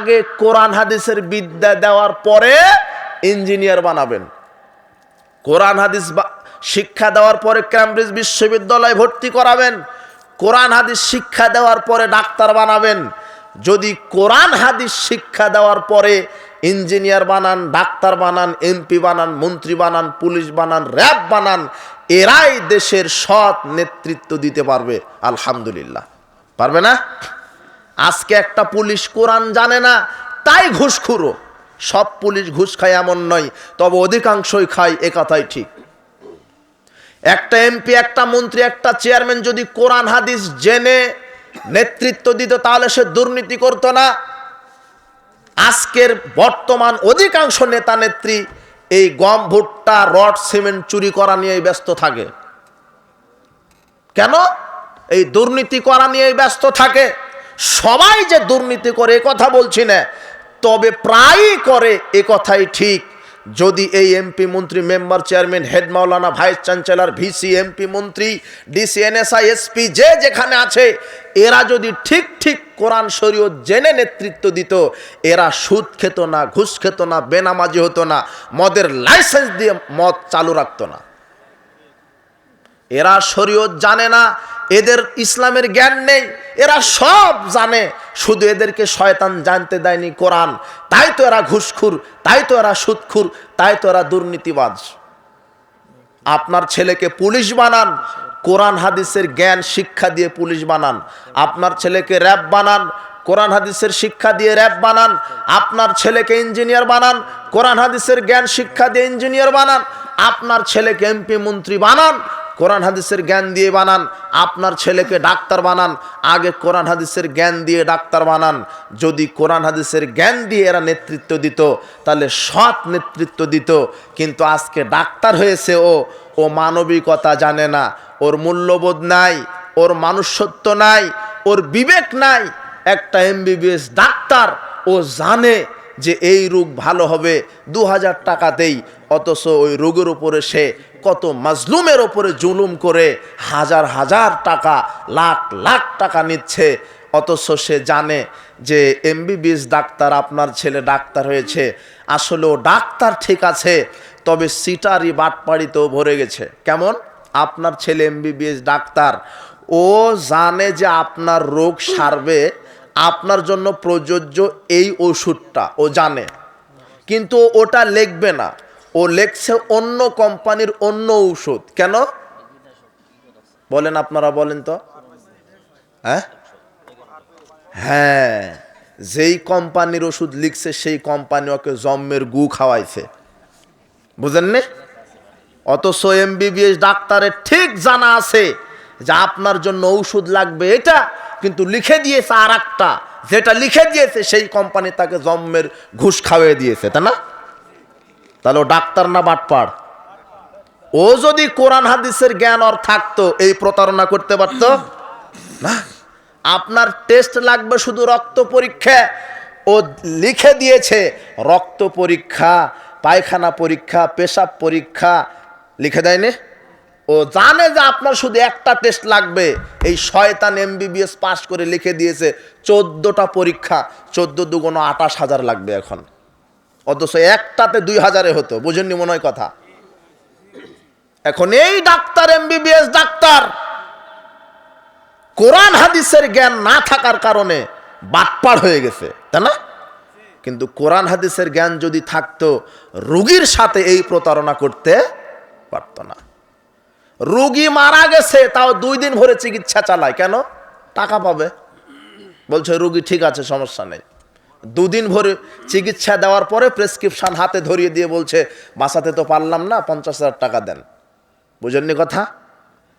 আগে কোরআন হাদিসের বিদ্যা দেওয়ার পরে ইঞ্জিনিয়ার বানাবেন। কোরআন হাদিস শিক্ষা দেওয়ার পরে ক্যামব্রিজ বিশ্ববিদ্যালয়ে ভর্তি করাবেন। কোরআন হাদিস শিক্ষা দেওয়ার পরে ডাক্তার বানাবেন। যদি কোরআন হাদিস শিক্ষা দেওয়ার পরে ইঞ্জিনিয়ার বানান, ডাক্তার বানান, এমপি বানান, মন্ত্রী বানান, পুলিশ বানান, র্যাব বানান, এরাই দেশের সৎ নেতৃত্ব দিতে পারবে। আলহামদুলিল্লাহ। পারবে না? আজকে একটা পুলিশ কোরআন জানে না, তাই ঘুষখুরো সব পুলিশ ঘুষ খায় এমন নয়, তবে অধিকাংশই খায় এ কথাই ঠিক। একটা এমপি একটা মন্ত্রী, একটা চেয়ারম্যান যদি কোরআন, হাদিস জেনে নেতৃত্ব দিত, তাহলে সে দুর্নীতি করতো না। আজকের বর্তমান অধিকাংশ নেতা, নেত্রী এই গম, ভুট্টা, রড, সিমেন্ট চুরি করা নিয়েই ব্যস্ত থাকে। কেন? এই দুর্নীতি করা নিয়েই ব্যস্ত থাকে। সবাই যে দুর্নীতি করে কথা বলছি না, তবে প্রায়ই করে এ কথাই ঠিক। যদি এই এমপি মন্ত্রী, মেম্বার চেয়ারম্যান, হেড মাওলানা, ভাইস চ্যান্সেলর ভিসি এমপি মন্ত্রী ডিসি এনএসআই এসপি যে যেখানে আছে, এরা যদি ঠিক ঠিক কোরআন শরীয়ত জেনে নেতৃত্ব দিত, এরা সুদ খেত না, ঘুষ খেত না, বেনামাজি হতো না, মদের লাইসেন্স দিয়ে মদ চালু রাখতো না। এরা শরীয়ত জানে না, এদের ইসলামের জ্ঞান নেই, এরা সব জানে, শুধু এদেরকে শয়তান জানতে দেয়নি কোরআন। তাই তো এরা ঘুষখুর, তাই তো এরা সুদখুর, তাই তো এরা দুর্নীতিবাজ। আপনার ছেলেকে পুলিশ বানান, কোরআন হাদিসের জ্ঞান শিক্ষা দিয়ে পুলিশ বানান। আপনার ছেলেকে র্যাব বানান, কোরআন হাদিসের শিক্ষা দিয়ে র্যাব বানান। আপনার ছেলেকে ইঞ্জিনিয়ার বানান, কোরআন হাদিসের জ্ঞান শিক্ষা দিয়ে ইঞ্জিনিয়ার বানান। আপনার ছেলেকে এমপি মন্ত্রী বানান কোরআন হাদিসের জ্ঞান দিয়ে বানান, আপনার ছেলেকে ডাক্তার বানান, আগে কোরআন হাদিসের জ্ঞান দিয়ে ডাক্তার বানান। যদি কোরআন হাদিসের জ্ঞান দিয়ে এরা নেতৃত্ব দিত, তাহলে সৎ নেতৃত্ব দিত। কিন্তু আজকে ডাক্তার হয়েছে ও ও মানবিকতা জানে না। ওর মূল্যবোধ নাই, ওর মানুষত্ব নাই, ওর বিবেক নাই। একটা এমবিবিএস ডাক্তার, ও জানে যে এই রোগ ভালো হবে দু হাজার টাকাতেই, অথচ ওই রোগের উপরে সে কত মাজলুমের ওপরে জুলুম করে হাজার হাজার টাকা, লাখ লাখ টাকা নিচ্ছে। অথচ সে জানে যে এমবিবিএস ডাক্তার, আপনার ছেলে ডাক্তার হয়েছে। আসলেও ডাক্তার ঠিক আছে, তবে সিটারি বাটপাড়িতেও ভরে গেছে। কেমন? আপনার ছেলে এমবিবিএস ডাক্তার, ও জানে যে আপনার রোগ সারবে, আপনার জন্য প্রযোজ্য এই ওষুধটা, ও জানে। কিন্তু ওটা লিখবে না। ও লেখছে অন্য কোম্পানির অন্য ঔষধ। কেন? বলেন আপনারা, বলেন তো। হ্যাঁ? হ্যাঁ যেই কোম্পানির ওষুধ লিখছে, সেই কোম্পানি ওকে জম্মের গু খাওয়াইছে। বুঝেন নে অথচ এমবিবিএস ডাক্তারের ঠিক জানা আছে যে আপনার জন্য ঔষধ লাগবে এটা, কিন্তু লিখে দিয়েছে আর একটা যেটা লিখে দিয়েছে, সেই কোম্পানি তাকে জম্মের ঘুষ খাওয়িয়ে দিয়েছে, তাই না? তাহলে ও ডাক্তার না বাটপাড় ও যদি কোরআন হাদিসের জ্ঞান ওর থাকতো, এই প্রতারণা করতে পারতো? না। আপনার টেস্ট লাগবে শুধু রক্ত পরীক্ষা। ও লিখে দিয়েছে, রক্ত পরীক্ষা, পায়খানা পরীক্ষা, পেশাব পরীক্ষা। লিখে দেয়নি? ও জানে যে আপনার শুধু একটা টেস্ট লাগবে। এই শয়তান এমবিবিএস পাস করে লিখে দিয়েছে, চোদ্দোটা পরীক্ষা, চোদ্দ দুগুণ আঠাশ হাজার লাগবে এখন। অথচ একটাতে দুই হাজারে হতো, বুঝেননি মনে হয় কথা? এখন এই ডাক্তার, এমবিবিএস ডাক্তার, কোরআন হাদিসের জ্ঞান না থাকার কারণে বাটপার হয়ে গেছে, তাই না? কিন্তু কোরআন হাদিসের জ্ঞান যদি থাকতো, রুগীর সাথে এই প্রতারণা করতে পারত না। রুগী মারা গেছে, তাও দুই দিন ভরে চিকিৎসা চালায়, কেন? টাকা পাবে। বলছে, রুগী ঠিক আছে, সমস্যা নেই। দুদিন ভরে চিকিৎসা দেওয়ার পরে প্রেসক্রিপশন হাতে ধরিয়ে দিয়ে বলছে, বাঁচাতে তো পারলাম না, পঞ্চাশ হাজার টাকা দেন। বুঝেননি কথা?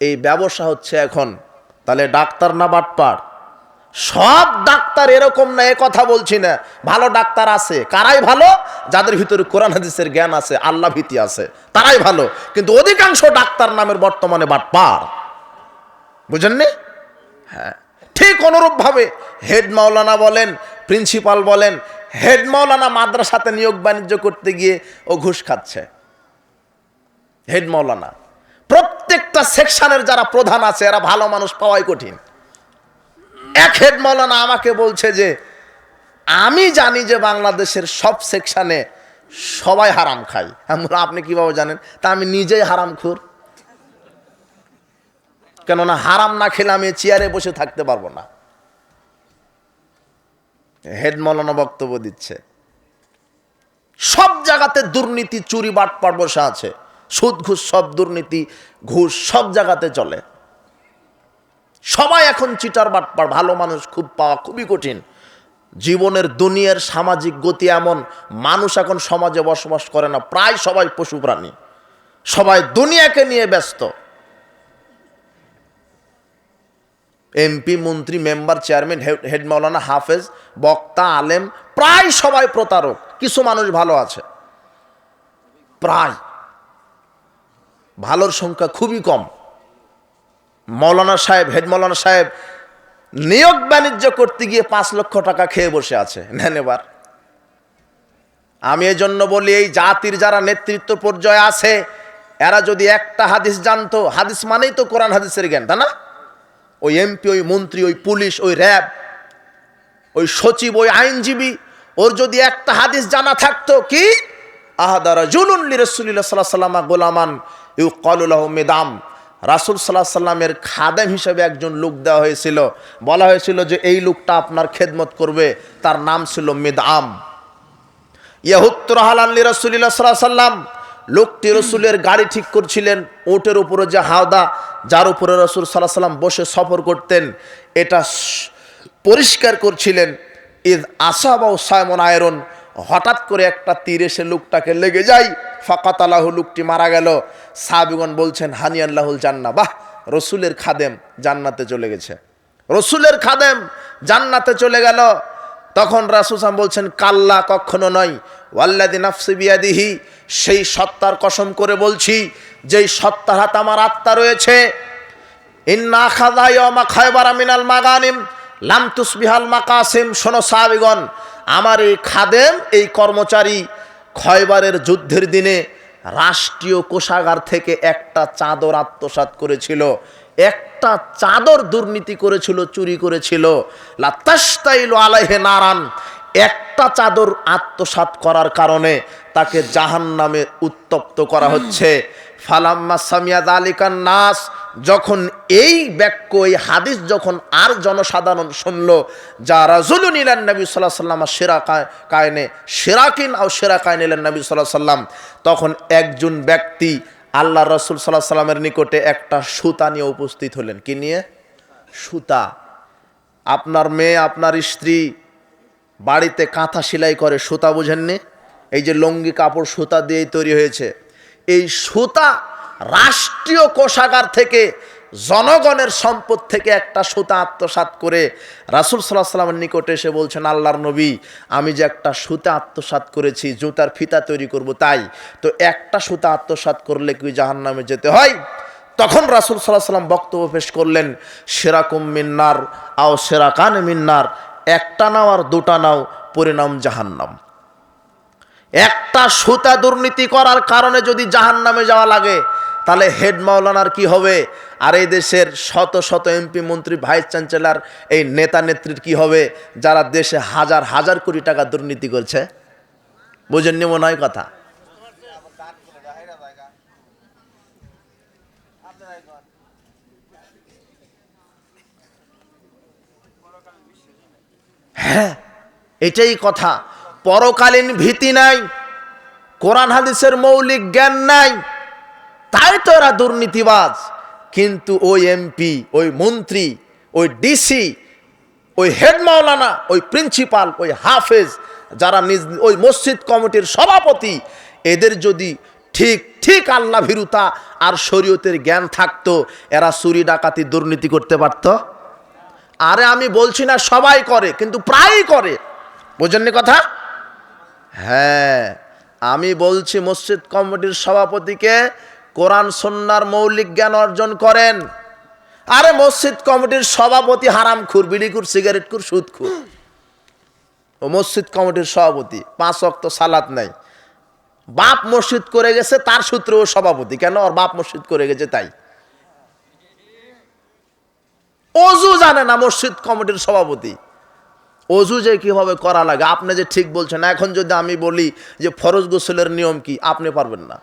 এই ব্যবসা হচ্ছে এখন, তাহলে ডাক্তার না বাটপার? সব ডাক্তার এরকম না, এ কথা বলছি না। ভালো ডাক্তার আছে, কারাই ভালো? যাদের ভিতরে কোরআন হাদিসের জ্ঞান আছে, আল্লাহ ভীতি আছে, তারাই ভালো। কিন্তু অধিকাংশ ডাক্তার নামের বর্তমানে বাটপার। বুঝেননি? হ্যাঁ। ঠিক অনুরূপভাবে হেড মাওলানা বলেন, প্রিন্সিপাল বলেন, হেড মাওলানা মাদ্রাসাতে নিয়োগ বাণিজ্য করতে গিয়ে ও ঘুষ খাচ্ছে। হেড মাওলানা। প্রত্যেকটা সেকশনের যারা প্রধান আছে, এরা ভালো মানুষ পাওয়াই কঠিন। এক হেড মাওলানা আমাকে বলছে যে, আমি জানি যে বাংলাদেশের সব সেকশনে সবাই হারাম খায়। আপনি কীভাবে জানেন? তা আমি নিজেই হারাম খুর কেননা হারাম না খেলে আমি চেয়ারে বসে থাকতে পারব না। হেড মৌলানা বক্তব্য দিচ্ছে। সব জায়গাতে দুর্নীতি, চুরি, বাট বাটপাট বসে আছে। সুদ, ঘুষ সব দুর্নীতি, ঘুষ সব জায়গাতে চলে। সবাই এখন চিটার, বাট বাটপার ভালো মানুষ খুব পাওয়া খুবই কঠিন। জীবনের, দুনিয়ার সামাজিক গতি এমন, মানুষ এখন সমাজে বসবাস করে না, প্রায় সবাই পশু প্রাণী। সবাই দুনিয়াকে নিয়ে ব্যস্ত। এমপি, মন্ত্রী, মেম্বার, চেয়ারম্যান, হেড- মাওলানা, হাফেজ, বক্তা, আলেম, প্রায় সবাই প্রতারক। কিছু মানুষ ভালো আছে। প্রায়। ভালোর সংখ্যা খুবই কম। মৌলানা সাহেব, হেড মৌলানা সাহেব নিয়োগ বাণিজ্য করতে গিয়ে পাঁচ লক্ষ টাকা খেয়ে বসে আছে। নেন এবার। আমি এই জন্য বলি, এই জাতির যারা নেতৃত্ব পর্যায়ে আছে, এরা যদি একটা হাদিস জানতো, হাদিস মানেই তো কোরআন, হাদিসের জ্ঞান, তাই না? ওই এমপি, ওই মন্ত্রী, ওই পুলিশ, ওই র্যাব, ওই সচিব, ওই আইনজীবী, ওর যদি একটা হাদিস জানা থাকতো কি? আহাদারা জুলুল্লি রসুল্লাহ সাল্লাহ সাল্লামা গোলামান ইউ কলুল্লাহ মেদাম। রাসুল সাল্লাহ সাল্লামের খাদেম হিসেবে একজন লোক দেওয়া হয়েছিল। বলা হয়েছিল যে এই লোকটা আপনার খেদমত করবে, তার নাম ছিল মেদাম। ইয়াহুত্তর ইয়াহুত্তরহালাল্লি রসুল্লাহ সাল্লাহ সাল্লাম লোকটি রসুলের গাড়ি ঠিক করছিলেন ওটের উপরে যে হাওদা, যার উপরে রসুল সাল্লাহ সাল্লাম বসে সফর করতেন, এটা পরিষ্কার করছিলেন ঈদ আসাব ও সায়মন আয়রন হঠাৎ করে একটা তীর এসে লোকটাকে লেগে যায় ফাকাত আল্লাহ লোকটি মারা গেল। সাহাবিগণ বলছেন হানি আল্লাহুল জান্না বাহ, রসুলের খাদেম জান্নাতে চলে গেছে। রসুলের খাদেম জান্নাতে চলে গেল। তখন রাসুসাম বলছেন, কাল্লা কখনো নয় ওয়াল্লাদি নাফসি বিয়াদিহি সেই সত্তার কসম করে বলছি, যেই সত্তার হাত আমার আত্মা রয়েছে আমার এই খাদেম, এই কর্মচারী খয়বারের যুদ্ধের দিনে রাষ্ট্রীয় কোষাগার থেকে একটা চাদর আত্মসাৎ করেছিল, একটা চাদর দুর্নীতি করেছিল, চুরি করেছিল। লাত্তাস্তাইল আলাইহে নারান, একটা চাদর আত্মসাৎ করার কারণে তাকে জাহান নামে উত্তপ্ত করা হচ্ছে। ফালাম্মা সামিয়াদ আলিকান নাস, যখন এই বাক্য এই হাদিস যখন আর জনসাধারণ শুনল, যা রাজুলুন ইলান নবী সাল্লাহ সাল্লাম সেরা কায়নে, সেরাকিন আও সেরা কায়ন ইলান নবী সাল্লাহ সাল্লাম তখন একজন ব্যক্তি আল্লাহ রসুল সাল্লাহ সাল্লামের নিকটে একটা সুতা নিয়ে উপস্থিত হলেন। কি নিয়ে? সুতা। আপনার মেয়ে, আপনার স্ত্রী বাড়িতে কাঁথা সেলাই করে সুতা বুঝেননি? এই যে লঙ্গি, কাপড়, সুতা দিয়েই তৈরি হয়েছে। এই সুতা রাষ্ট্রীয় কোষাগার থেকে জনগণের সম্পদ থেকে একটা সুতা আত্মসাৎ করে রাসুল সাল্লাহ সাল্লামের নিকটে এসে বলছেন, আল্লাহর নবী, আমি যে একটা সুতা আত্মসাৎ করেছি, জুতার ফিতা তৈরি করব তাই। তো একটা সুতা আত্মসাৎ করলে কি জাহান নামে যেতে হয়? তখন রাসুল সাল্লাহ সাল্লাম বক্তব্য পেশ করলেন, সেরাকুম মিন্নার আও সেরাকান মিন্নার, একটা নাও আর দুটা নাও, পরিণাম জাহান্নাম। একটা সুতা দুর্নীতি করার কারণে যদি জাহান নামে যাওয়া লাগে, তাহলে হেড মাওলানার কি হবে? আর এই দেশের শত শত এমপি, মন্ত্রী, ভাইস চ্যান্সেলার, এই নেতা নেত্রীর কি হবে? যারা দেশে হাজার হাজার কোটি টাকা দুর্নীতি করছে। বুঝেননি মনে হয় কথা? হ্যাঁ এটাই কথা। পরকালীন ভীতি নাই, কোরআন হাদিসের মৌলিক জ্ঞান নাই, তাই তো এরা দুর্নীতিবাজ। কিন্তু ওই এমপি ওই মন্ত্রী, ওই ডিসি ওই হেড মাওলানা, ওই প্রিন্সিপাল ওই হাফেজ, যারা নিজ, ওই মসজিদ কমিটির সভাপতি, এদের যদি ঠিক ঠিক আল্লাহ ভীরুতা আর শরীয়তের জ্ঞান থাকতো, এরা চুরি ডাকাতি দুর্নীতি করতে পারতো। আরে আমি বলছি না সবাই করে, কিন্তু প্রায়ই করে। বোঝেননি কথা? হ্যাঁ আমি বলছি মসজিদ কমিটির সভাপতিকে কোরআন সন্ন্যার মৌলিক জ্ঞান অর্জন করেন। আরে মসজিদ কমিটির সভাপতি হারাম খুর বিড়িকুর সিগারেট খুর, সুদ খুর। ও মসজিদ কমিটির সভাপতি, পাঁচ অক্ত সালাত নাই। বাপ মসজিদ করে গেছে, তার সূত্রে ও সভাপতি। কেন? ওর বাপ মসজিদ করে গেছে তাই। অজু জানে না মসজিদ কমিটির সভাপতি। অজু যে কীভাবে করা লাগে, আপনি যে ঠিক বলছেন, এখন যদি আমি বলি যে ফরজ গোসলের নিয়ম কি, আপনি পারবেন না।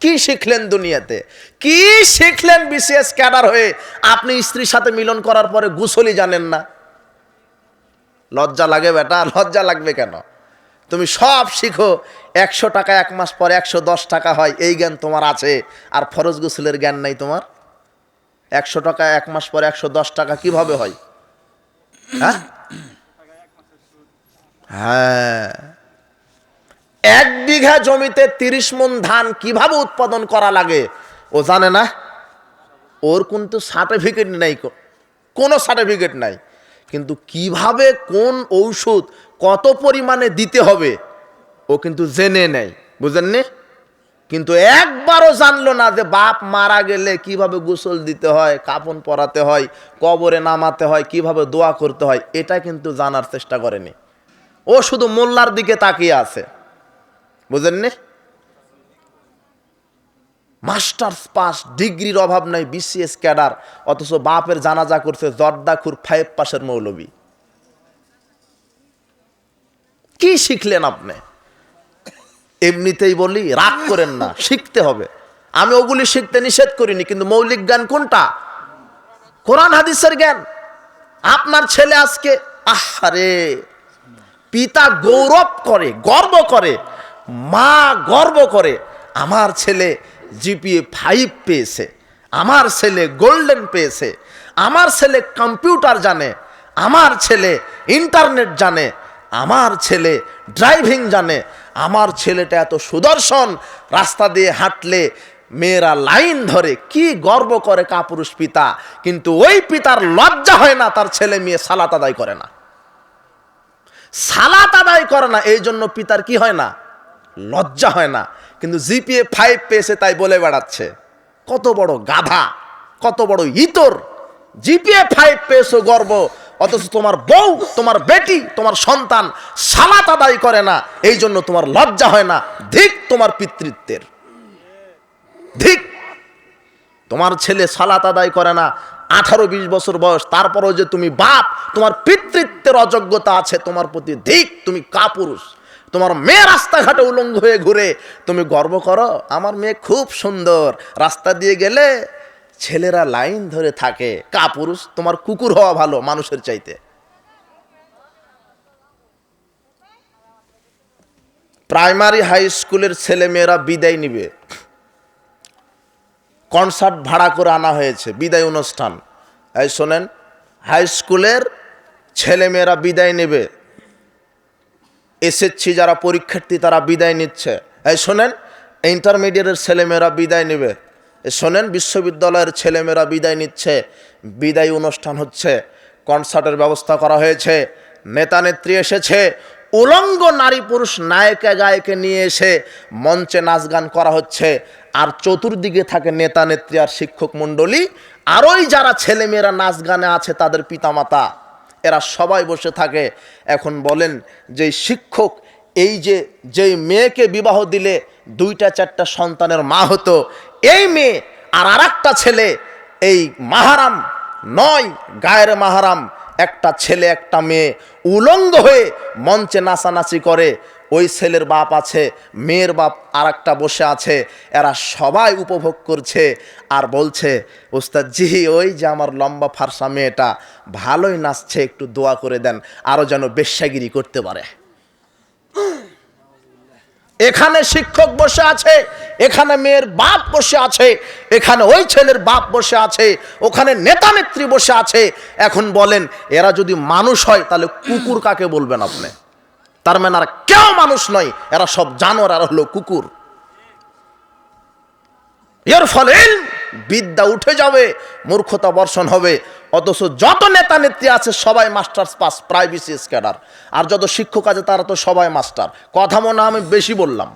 কি শিখলেন দুনিয়াতে? কি শিখলেন বিসিএস ক্যাডার হয়ে? আপনি স্ত্রীর সাথে মিলন করার পরে গুসলই জানেন না। লজ্জা লাগে বেটা, লজ্জা লাগবে কেন? তুমি সব শিখো, একশো টাকা এক মাস পরে একশো দশ টাকা হয়, এই জ্ঞান তোমার আছে, আর ফরজ গোসলের জ্ঞান নাই তোমার? একশো টাকা এক মাস পরে একশো দশ টাকা কীভাবে হয়? হ্যাঁ? হ্যাঁ। এক বিঘা জমিতে তিরিশ মন ধান কীভাবে উৎপাদন করা লাগে? ও জানে না? ওর কিন্তু সার্টিফিকেট নেই কোনো সার্টিফিকেট নাই। কিন্তু কীভাবে, কোন ঔষধ, কত পরিমাণে দিতে হবে, ও কিন্তু জেনে নেয় বুঝেননি? কিন্তু একবারও জানলো না যে বাপ মারা গেলে কীভাবে গোসল দিতে হয়, কাপন পরাতে হয়, কবরে নামাতে হয়, কীভাবে দোয়া করতে হয়, এটা কিন্তু জানার চেষ্টা করেনি। ও শুধু মোল্লার দিকে তাকিয়ে আছে। বুঝেননি? মাস্টার্স পাস, ডিগ্রির অভাব নাই, বিসিএস ক্যাডার, অথচ বাপের জানাজা করছে জর্দাখুর ফাইভ পাশের মৌলবী। কি শিখলেন আপনি? এমনিতেই বলি, রাগ করেন না, শিখতে হবে। আমি ওগুলি শিখতে নিষেধ করিনি, কিন্তু মৌলিক জ্ঞান কোনটা? কোরআন, হাদিসের জ্ঞান। আপনার ছেলে আজকে আহারে পিতা গৌরব করে, গর্ব করে, মা গর্ব করে, আমার ছেলে জিপিএ ফাইভ পেয়েছে, আমার ছেলে গোল্ডেন পেয়েছে, আমার ছেলে কম্পিউটার জানে, আমার ছেলে ইন্টারনেট জানে, আমার ছেলে ড্রাইভিং জানে, আমার ছেলেটা এত সুদর্শন, রাস্তা দিয়ে হাঁটলে মেয়েরা লাইন ধরে, কি গর্ব করে কাপুরুষ পিতা, কিন্তু ওই পিতার লজ্জা হয় না, তার ছেলে মেয়ে সালাত আদায় করে না। সালাত আদায় করে না, এই জন্য পিতার কি হয় না? লজ্জা হয় না। কিন্তু জিপিএ ফাইভ পেয়েছে, তাই বলে বেড়াচ্ছে। কত বড় গাধা, কত বড় ইতর। জিপিএ ফাইভ পেয়েছ গর্ব, অথচ তোমার বউ, তোমার বেটি, তোমার সন্তান সালাত আদায় করে না, এই জন্য তোমার লজ্জা হয় না। ধিক তোমার পিতৃত্বের। ধিক। তোমার ছেলে সালাত আদায় করে না আঠারো, বিশ বছর বয়স, তারপরও যে তুমি বাপ, তোমার পিতৃত্বের অযোগ্যতা আছে, তোমার প্রতি ধিক তুমি কাপুরুষ। তোমার মেয়ে রাস্তাঘাটে উলঙ্গ হয়ে ঘুরে, তুমি গর্ব করো, আমার মেয়ে খুব সুন্দর। রাস্তা দিয়ে গেলে ছেলেরা লাইন ধরে থাকে, কাপুরুষ, তোমার কুকুর হওয়া ভালো মানুষের চাইতে। প্রাইমারি হাই স্কুলের ছেলে মেয়েরা বিদায় নিবে। কনসার্ট ভাড়া করে আনা হয়েছে, বিদায় অনুষ্ঠান। এই শোনেন হাই স্কুলের ছেলেমেয়েরা বিদায় নেবে। এসএসসি যারা পরীক্ষার্থী, তারা বিদায় নিচ্ছে। এই শোনেন ইন্টারমিডিয়েটের ছেলেমেয়েরা বিদায় নেবে। শোনেন, বিশ্ববিদ্যালয়ের ছেলেমেয়েরা বিদায় নিচ্ছে। বিদায় অনুষ্ঠান হচ্ছে, কনসার্টের ব্যবস্থা করা হয়েছে। নেতা নেত্রী এসেছে, উলঙ্গ নারী পুরুষ নায়িকা গায়কে নিয়ে এসে মঞ্চে নাচ গান করা হচ্ছে। আর চতুর্দিকে থাকে নেতা, নেত্রী আর শিক্ষক মণ্ডলী। আরোই যারা ছেলেমেয়েরা নাচ গানে আছে তাদের পিতামাতা, এরা সবাই বসে থাকে। এখন বলেন যে শিক্ষক, এই যে, যেই মেয়েকে বিবাহ দিলে দুইটা, চারটা সন্তানের মা হতো, এই মেয়ে আর আর ছেলে, এই মাহারাম নয়, গায়ের মাহারাম, একটা ছেলে, একটা মেয়ে, উলঙ্গ হয়ে মঞ্চে নাচানাচি করে। ওই ছেলের বাপ আছে, মেয়ের বাপ আর বসে আছে, এরা সবাই উপভোগ করছে আর বলছে ওস্তাদ জি ওই যে আমার লম্বা ফারসা মেয়েটা, ভালোই নাচছে, একটু দোয়া করে দেন আরও যেন বেশ্যাগিরি করতে পারে। এখানে শিক্ষক বসে আছে, এখানে মেয়ের বাপ বসে আছে, এখানে ওই ছেলের বাপ বসে আছে, ওখানে নেতা নেত্রী বসে আছে। এখন বলেন, এরা যদি মানুষ হয়, তাহলে কুকুর কাকে বলবেন আপনি? তার মানে আর কেউ মানুষ নয়, এরা সব জানোয়ার আর হলো কুকুর। এর ফলে বিদ্যা উঠে যাবে, মূর্খতা বর্ষণ হবে। অথচ যত নেতা নেত্রী আছে, সবাই মাস্টার্স পাস, প্রাইভেসি স্ক্যাডার আর যত শিক্ষক আছে, তারা তো সবাই মাস্টার। কথা মনে আমি বেশি বললাম।